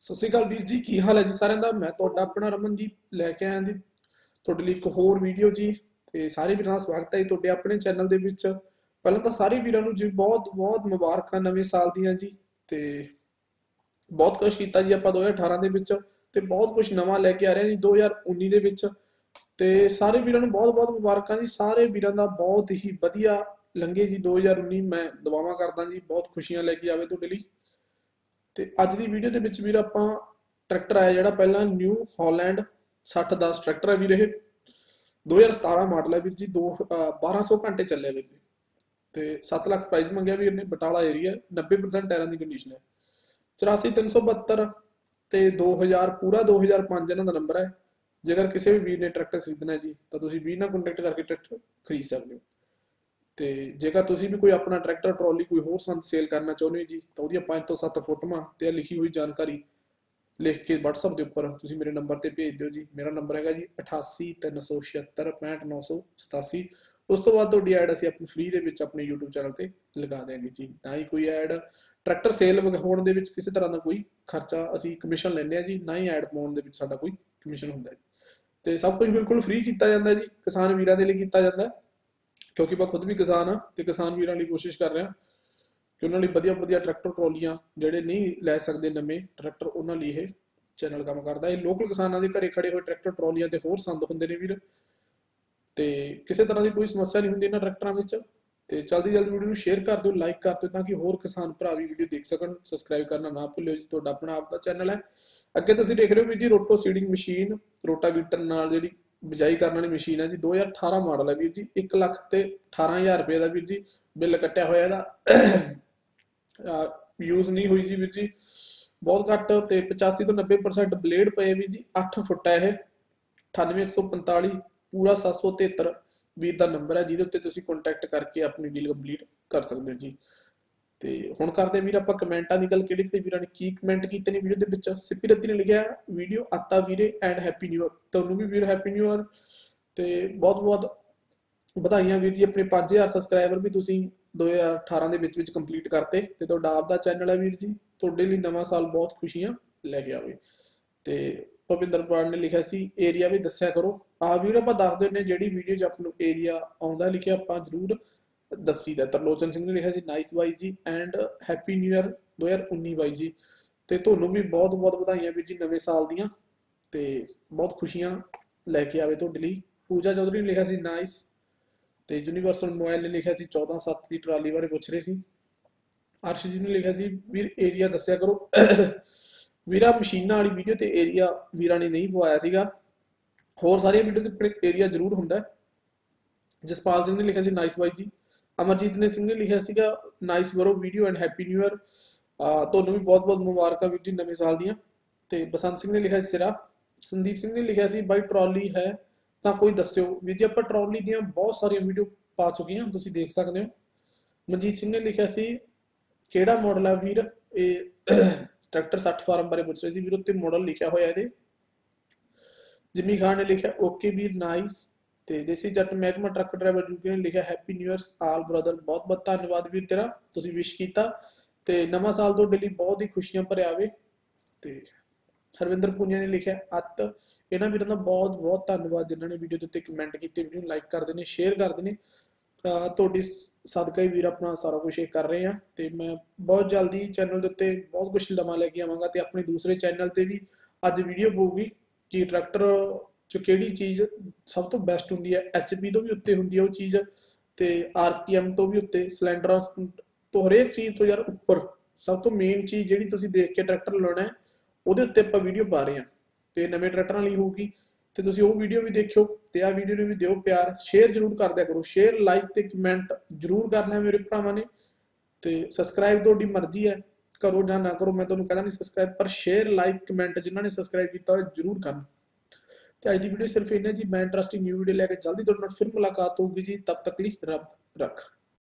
ਸਤਿ ਸ਼੍ਰੀ ਅਕਾਲ ਵੀਰ ਜੀ, ਕੀ ਹਾਲ ਹੈ ਜੀ ਸਾਰਿਆਂ ਦਾ? ਮੈਂ ਤੁਹਾਡਾ ਆਪਣਾ ਰਮਨਦੀਪ ਲੈ ਕੇ ਆਇਆ ਜੀ ਤੁਹਾਡੇ ਲਈ ਇੱਕ ਹੋਰ ਵੀਡੀਓ ਜੀ ਤੇ ਸਾਰੇ ਵੀਰਾਂ ਦਾ ਸਵਾਗਤ ਹੈ ਤੁਹਾਡੇ ਆਪਣੇ ਚੈਨਲ ਦੇ ਵਿੱਚ। ਪਹਿਲਾਂ ਤਾਂ ਸਾਰੇ ਵੀਰਾਂ ਨੂੰ ਜੀ ਬਹੁਤ ਬਹੁਤ ਮੁਬਾਰਕਾਂ ਨਵੇਂ ਸਾਲ ਦੀਆਂ ਜੀ ਤੇ ਬਹੁਤ ਕੁਝ ਕੀਤਾ ਜੀ ਆਪਾਂ 2018 ਦੇ ਵਿੱਚ ਤੇ ਬਹੁਤ ਕੁਝ ਨਵਾਂ ਲੈ ਕੇ ਆ ਰਹੇ ਹਾਂ ਜੀ 2019 ਦੇ ਵਿੱਚ ਤੇ ਸਾਰੇ ਵੀਰਾਂ ਨੂੰ ਬਹੁਤ ਬਹੁਤ ਮੁਬਾਰਕਾਂ ਜੀ। ਸਾਰੇ ਵੀਰਾਂ ਦਾ ਬਹੁਤ ਹੀ ਵਧੀਆ ਲੰਘੇ ਜੀ 2019 ਮੈਂ ਦੁਆਵਾਂ ਕਰਦਾ ਜੀ, ਬਹੁਤ ਖੁਸ਼ੀਆਂ ਲੈ ਕੇ ਆਵੇ ਤੁਹਾਡੇ ਲਈ। ਤੇ ਅੱਜ ਦੀ ਵੀਡੀਓ ਦੇ ਵਿੱਚ ਵੀਰ ਆਪਾਂ ਟਰੈਕਟਰ ਆਇਆ ਜਿਹੜਾ ਪਹਿਲਾਂ ਨਿਊ ਹਾਲੈਂਡ 6010 ਟਰੈਕਟਰ ਹੈ ਵੀਰ ਇਹ। 2017 ਮਾਡਲ ਹੈ ਵੀਰ ਜੀ, ਦੋ 1200 ਘੰਟੇ ਚੱਲਿਆ ਵੀਰ ਜੀ। ਤੇ 7 ਲੱਖ ਪ੍ਰਾਈਸ ਮੰਗਿਆ ਵੀਰ ਨੇ, ਬਟਾਲਾ ਏਰੀਆ 90% ਟਾਇਰਾਂ ਦੀ ਕੰਡੀਸ਼ਨ ਹੈ 84372 ਤੇ 2000 ਪੂਰਾ 2005 ਇਹਨਾਂ ਦਾ ਨੰਬਰ ਹੈ ਜੇਕਰ ਕਿਸੇ ਵੀ ਵੀਰ ਨੇ ਟਰੈਕਟਰ ਖਰੀਦਣਾ ਹੈ ਜੀ, ਤਾਂ ਤੁਸੀਂ ਵੀਰ ਨਾਲ ਕੰਟੈਕਟ ਕਰਕੇ ਟਰੈਕਟਰ ਖਰੀਦ ਸਕਦੇ ਹੋ। ਤੇ ਜੇਕਰ ਤੁਸੀਂ ਵੀ ਕੋਈ ਆਪਣਾ ਟਰੈਕਟਰ, ਟਰਾਲੀ ਕੋਈ ਹੋਰ ਸੰਦ ਸੇਲ ਕਰਨਾ ਚਾਹੁੰਦੇ ਹੋ ਜੀ, ਤਾਂ ਉਹਦੀਆਂ 5 ਤੋਂ 7 ਫੋਟੋਆਂ ਤੇ ਲਿਖੀ ਹੋਈ ਜਾਣਕਾਰੀ ਲਿਖ ਕੇ WhatsApp ਦੇ ਉੱਪਰ ਤੁਸੀਂ ਮੇਰੇ ਨੰਬਰ ਤੇ ਭੇਜ ਦਿਓ ਜੀ। ਮੇਰਾ ਨੰਬਰ ਹੈਗਾ ਜੀ 8836765987 ਉਸ ਤੋਂ ਬਾਅਦ ਤੁਹਾਡੀ ਐਡ ਅਸੀਂ ਆਪਣੀ ਫ੍ਰੀ ਦੇ ਵਿੱਚ ਆਪਣੇ YouTube ਚੈਨਲ ਤੇ ਲਗਾ ਦੇਵਾਂਗੇ ਜੀ। ਨਾ ਹੀ ਕੋਈ ਐਡ ਟਰੈਕਟਰ ਸੇਲ ਹੋਣ ਦੇ ਵਿੱਚ ਕਿਸੇ ਤਰ੍ਹਾਂ ਦਾ ਕੋਈ ਖਰਚਾ ਅਸੀਂ ਕਮਿਸ਼ਨ ਲੈਂਦੇ ਆ ਜੀ, ਨਾ ਹੀ ਐਡ ਪਾਉਣ ਦੇ ਵਿੱਚ ਸਾਡਾ ਕੋਈ ਕਮਿਸ਼ਨ ਹੁੰਦਾ ਜੀ। ਤੇ ਸਭ ਕੁਝ ਬਿਲਕੁਲ ਫ੍ਰੀ ਕੀਤਾ ਜਾਂਦਾ ਜੀ, ਕਿਸਾਨ ਵੀਰਾਂ ਦੇ ਲਈ ਕੀਤਾ ਜਾਂਦਾ। ਕਿਉਂਕਿ ਮੈਂ ਖੁਦ ਵੀ ਕਿਸਾਨ ਆ ਤੇ ਕਿਸਾਨ ਵੀਰਾਂ ਲਈ ਕੋਸ਼ਿਸ਼ ਕਰ ਰਿਹਾ ਕਿ ਉਹਨਾਂ ਲਈ ਵਧੀਆ ਵਧੀਆ ਟਰੈਕਟਰ, ਟਰਾਲੀਆਂ ਜਿਹੜੇ ਨਹੀਂ ਲੈ ਸਕਦੇ ਨਵੇਂ ਟਰੈਕਟਰ, ਉਹਨਾਂ ਲਈ ਇਹ ਚੈਨਲ ਕੰਮ ਕਰਦਾ। ਇਹ ਲੋਕਲ ਕਿਸਾਨਾਂ ਦੇ ਘਰੇ ਖੜੇ ਹੋਏ ਟਰੈਕਟਰ, ਟਰਾਲੀਆਂ ਤੇ ਹੋਰ ਸੰਦ ਹੁੰਦੇ ਨੇ ਵੀਰ। ਤੇ ਕਿਸੇ ਤਰ੍ਹਾਂ ਦੀ ਕੋਈ ਸਮੱਸਿਆ ਨਹੀਂ ਹੁੰਦੀ ਇਹਨਾਂ ਟਰੈਕਟਰਾਂ ਵਿੱਚ। ਤੇ ਜਲਦੀ ਜਲਦੀ ਵੀਡੀਓ ਨੂੰ ਸ਼ੇਅਰ ਕਰ ਦਿਓ ਲਾਈਕ ਕਰ ਦਿਓ ਤਾਂ ਕਿ ਹੋਰ ਕਿਸਾਨ ਭਰਾ ਵੀ ਵੀਡੀਓ ਦੇਖ ਸਕਣ। ਸਬਸਕ੍ਰਾਈਬ ਕਰਨਾ ਨਾ ਭੁੱਲਿਓ ਜੀ, ਤੁਹਾਡਾ ਆਪਣਾ ਆਪ ਦਾ ਚੈਨਲ ਹੈ। ਅੱਗੇ ਤੁਸੀਂ ਦੇਖ ਰਹੇ ਹੋ ਵੀ ਜੀ, ਰੋਟੋ ਸੀਡਿੰਗ ਮਸ਼ੀਨ ਰੋਟਾਵੀਟਰ ਨਾਲ ਜਿਹੜੀ ਬਿਜਾਈ ਕਰਨ ਵਾਲੀ ਮਸ਼ੀਨ ਹੈ ਜੀ 2018 ਮਾਡਲ ਹੈ ਵੀਰ ਜੀ 1 ਲੱਖ ਤੇ 18000 ਰੁਪਏ ਦਾ ਵੀਰ ਜੀ, ਬਿੱਲ ਕੱਟਿਆ ਹੋਇਆ ਇਹਦਾ। ਯੂਜ਼ ਨਹੀਂ ਹੋਈ ਜੀ ਵੀਰ ਜੀ। ਬਹੁਤ ਘੱਟ ਤੇ 85 ਤੋਂ 90% ਬਲੇਡ ਪਏ ਵੀਰ ਜੀ 8 ਫੁੱਟ ਹੈ ਇਹ। 98145 ਪੂਰਾ 773 ਵੀਰ ਦਾ ਨੰਬਰ ਹੈ, ਜਿਹਦੇ ਉੱਤੇ ਤੁਸੀਂ ਕੰਟੈਕਟ ਕਰਕੇ ਆਪਣੀ ਡੀਲ ਕੰਪਲੀਟ ਕਰ ਸਕਦੇ ਹੋ ਜੀ। ਤੇ ਹੁਣ ਕਰਦੇ ਵੀਰ ਆਪਾਂ ਕਮੈਂਟਾਂ ਦੀ ਗੱਲ ਕਿਹੜੇ ਕਿਹੜੇ ਵੀਰਾਂ ਨੇ ਕੀ ਕਮੈਂਟ ਕੀਤੇ ਨੇ ਵੀਡੀਓ ਦੇ ਵਿੱਚ? ਸਿੱਪੀ ਰੱਤੀ ਨੇ ਲਿਖਿਆ, ਵੀਡੀਓ ਆਤਾ ਵੀਰੇ ਐਂਡ ਹੈਪੀ ਨਿਊ ਇਅਰ ਤੁਹਾਨੂੰ ਵੀ ਵੀਰ ਹੈਪੀ ਨਿਊ ਇਅਰ ਤੇ ਬਹੁਤ ਬਹੁਤ ਵਧਾਈਆਂ ਵੀਰ ਜੀ, ਆਪਣੇ 5000 ਸਬਸਕ੍ਰਾਈਬਰ ਵੀ ਤੁਸੀਂ 2018 ਦੇ ਵਿੱਚ ਵਿੱਚ ਕੰਪਲੀਟ ਕਰਤੇ ਤੇ ਤੁਹਾਡਾ ਆਪ ਦਾ ਚੈਨਲ ਹੈ ਵੀਰ ਜੀ। ਤੁਹਾਡੇ ਲਈ ਨਵਾਂ ਸਾਲ ਬਹੁਤ ਖੁਸ਼ੀਆਂ ਲੈ ਕੇ ਆਵੇ। ਤੇ ਭਵਿੰਦਰ ਪਾਲ ਨੇ ਲਿਖਿਆ ਸੀ ਏਰੀਆ ਵੀ ਦੱਸਿਆ ਕਰੋ। ਆ ਵੀਰ ਆਪਾਂ ਦੱਸ ਦਿੰਦੇ ਨੇ ਜਿਹੜੀ ਵੀਡੀਓ 'ਚ ਆਪ ਨੂੰ ਏਰੀਆ ਆਉਂਦਾ ਲਿਖਿਆ, ਆਪਾਂ ਜ਼ਰੂਰ ਦੱਸੀ ਦਾ ਤਰਲੋਚਨ ਸਿੰਘ ਨੇ ਲਿਖਿਆ ਸੀ ਨਾਈਸ ਬਾਈ ਜੀ ਐਂਡ ਹੈਪੀ ਨਿਊ ਇਅਰ 2019 ਬਾਈ ਜੀ। ਤੇ ਤੁਹਾਨੂੰ ਵੀ ਬਹੁਤ ਬਹੁਤ ਵਧਾਈਆਂ ਵੀਰ ਜੀ ਨਵੇਂ ਸਾਲ ਦੀਆਂ ਤੇ ਬਹੁਤ ਖੁਸ਼ੀਆਂ ਲੈ ਕੇ ਆਵੇ ਤੁਹਾਡੇ ਲਈ। ਪੂਜਾ ਚੌਧਰੀ ਨੇ ਲਿਖਿਆ ਸੀ ਨਾਈਸ ਤੇ ਯੂਨੀਵਰਸਲ ਮੋਬਾਈਲ ਨੇ ਲਿਖਿਆ ਸੀ 14/7 ਦੀ ਟਰਾਲੀ ਬਾਰੇ ਪੁੱਛ ਰਹੇ ਸੀ। ਅਰਸ਼ ਜੀ ਨੇ ਲਿਖਿਆ ਸੀ, ਵੀਰ ਏਰੀਆ ਦੱਸਿਆ ਕਰੋ। ਵੀਰਾ ਮਸ਼ੀਨਾਂ ਵਾਲੀ ਵੀਡੀਓ ਤੇ ਏਰੀਆ ਵੀਰਾਂ ਨੇ ਨਹੀਂ ਪਵਾਇਆ ਸੀਗਾ। ਹੋਰ ਸਾਰੀਆਂ ਵੀਡੀਓ ਤੇ ਏਰੀਆ ਜ਼ਰੂਰ ਹੁੰਦਾ ਜਸਪਾਲ ਸਿੰਘ ਨੇ ਲਿਖਿਆ ਸੀ ਨਾਈਸ ਬਾਈ ਜੀ। ਅਮਰਜੀਤ ਨੇ ਸਿੰਘ ਨੇ ਲਿਖਿਆ ਸੀਗਾ nice bro video and happy new year ਤੁਹਾਨੂੰ ਵੀ ਬਹੁਤ ਬਹੁਤ ਮੁਬਾਰਕਾਂ ਵੀਰ ਜੀ ਨਵੇਂ ਸਾਲ ਦੀਆਂ। ਤੇ ਬਸੰਤ ਸਿੰਘ ਨੇ ਲਿਖਿਆ ਸੀ ਸਿਰਾ। ਸੰਦੀਪ ਸਿੰਘ ਨੇ ਲਿਖਿਆ ਸੀ, ਬਾਈ ਟਰਾਲੀ ਹੈ ਤਾਂ ਕੋਈ ਦੱਸਿਓ। ਵੀਰ ਜੀ, ਆਪਾਂ ਟਰਾਲੀ ਦੀਆਂ ਬਹੁਤ ਸਾਰੀਆਂ ਵੀਡੀਓ ਪਾ ਚੁੱਕੇ ਹਾਂ, ਤੁਸੀਂ ਦੇਖ ਸਕਦੇ ਹੋ। ਮਨਜੀਤ ਸਿੰਘ ਨੇ ਲਿਖਿਆ ਸੀ, ਕਿਹੜਾ ਮਾਡਲ ਹੈ ਵੀਰ? ਇਹ ਟਰੈਕਟਰ 60 ਫਾਰਮ ਬਾਰੇ ਪੁੱਛ ਰਹੇ ਸੀ। ਵੀਰ, ਉੱਤੇ ਮਾਡਲ ਲਿਖਿਆ ਹੋਇਆ ਇਹਦੇ। ਜਿਮੀ ਖਾਨ ਨੇ ਲਿਖਿਆ, ਓਕੇ ਵੀਰ ਨਾਈਸ ਤੇ ਦੇਸੀ ਜੱਟ ਮਹਿਕਮਾ ਟਰੱਕ ਡਰਾਈਵਰ ਜੂਕੇ ਨੇ ਲਿਖਿਆ happy new years all brother ਬਹੁਤ ਬਹੁਤ ਧੰਨਵਾਦ ਵੀਰ ਤੇਰਾ, ਤੁਸੀਂ ਵਿਸ਼ ਕੀਤਾ ਤੇ ਨਵਾਂ ਸਾਲ ਤੁਹਾਡੇ ਲਈ ਬਹੁਤ ਹੀ ਖੁਸ਼ੀਆਂ ਭਰਿਆ ਆਵੇ ਤੇ ਹਰਵਿੰਦਰ ਪੂਨੀਆ ਨੇ ਲਿਖਿਆ, ਅੱਤ। ਇਹਨਾਂ ਵੀਰਾਂ ਦਾ ਬਹੁਤ ਬਹੁਤ ਧੰਨਵਾਦ ਜਿਨ੍ਹਾਂ ਨੇ ਵੀਡੀਓ ਦੇ ਉੱਤੇ ਕਮੈਂਟ ਕੀਤੇ ਵੀਡੀਓ ਲਾਈਕ ਕਰਦੇ ਨੇ ਸ਼ੇਅਰ ਕਰਦੇ ਨੇ। ਤੁਹਾਡੀ ਸਦਕਾ ਹੀ ਵੀਰ ਆਪਣਾ ਸਾਰਾ ਕੁਝ ਇਹ ਕਰ ਰਹੇ ਆ ਤੇ ਮੈਂ ਬਹੁਤ ਜਲਦੀ ਚੈਨਲ ਦੇ ਉੱਤੇ ਬਹੁਤ ਕੁਝ ਨਵਾਂ ਲੈ ਕੇ ਆਵਾਂਗਾ ਤੇ ਆਪਣੇ ਦੂਸਰੇ ਚੈਨਲ ਤੇ ਵੀ ਅੱਜ ਵੀਡੀਓ ਪਊਗੀ ਕਿ ਟਰੈਕਟਰ ਚ ਕਿਹੜੀ ਚੀਜ਼ ਸਭ ਤੋਂ ਬੈਸਟ ਹੁੰਦੀ ਹੈ? ਐਚਪੀ ਤੋਂ ਵੀ ਉੱਤੇ ਹੁੰਦੀ ਹੈ ਉਹ ਚੀਜ਼ ਤੇ ਆਰਪੀਐਮ ਤੋਂ ਵੀ ਉੱਤੇ, ਸਿਲੰਡਰਾਂ ਤੋਂ ਹਰੇਕ ਚੀਜ਼ ਤੋਂ ਯਾਰ ਉੱਪਰ। ਸਭ ਤੋਂ ਮੇਨ ਚੀਜ਼ ਜਿਹੜੀ ਤੁਸੀਂ ਦੇਖ ਕੇ ਟਰੈਕਟਰ ਲੈਣਾ ਹੈ, ਉਹਦੇ ਉੱਤੇ ਆਪਾਂ ਵੀਡੀਓ ਪਾ ਰਹੇ ਹਾਂ। ਤੇ ਨਵੇਂ ਟਰੈਕਟਰਾਂ ਲਈ ਹੋਊਗੀ, ਤੇ ਤੁਸੀਂ ਉਹ ਵੀਡੀਓ ਵੀ ਦੇਖਿਓ ਤੇ ਆ ਵੀਡੀਓ ਨੂੰ ਵੀ ਦਿਓ ਪਿਆਰ। ਸ਼ੇਅਰ ਜ਼ਰੂਰ ਕਰਦਿਆ ਕਰੋ। ਸ਼ੇਅਰ ਲਾਈਕ ਤੇ ਕਮੈਂਟ ਜ਼ਰੂਰ ਕਰਨਾ ਮੇਰੇ ਭਰਾਵਾਂ ਨੇ। ਤੇ ਸਬਸਕ੍ਰਾਈਬ ਤੁਹਾਡੀ ਮਰਜ਼ੀ ਹੈ, ਕਰੋ ਜਾਂ ਨਾ ਕਰੋ, ਮੈਂ ਤੁਹਾਨੂੰ ਕਹਿੰਦਾ ਨਹੀਂ ਸਬਸਕ੍ਰਾਈਬ ਪਰ ਸ਼ੇਅਰ ਲਾਈਕ ਕਮੈਂਟ ਜਿਨ੍ਹਾਂ ਨੇ ਸਬਸਕ੍ਰਾਈਬ ਕੀਤਾ ਹੋਇਆ ਜ਼ਰੂਰ ਕਰਨ। ਤੇ ਅੱਜ ਦੀ ਵੀਡੀਓ ਸਿਰਫ ਇੰਨਾ ਜੀ। ਮੈਂ ਇੰਟਰਸਟਿੰਗ ਨਿਊ ਵੀਡੀਓ ਲੈ ਕੇ ਜਲਦੀ ਤੁਹਾਡੇ ਨਾਲ ਫਿਰ ਮੁਲਾਕਾਤ ਹੋਊਗੀ ਜੀ। ਤਬ ਤੱਕ ਲਈ ਰੱਬ ਰੱਖ।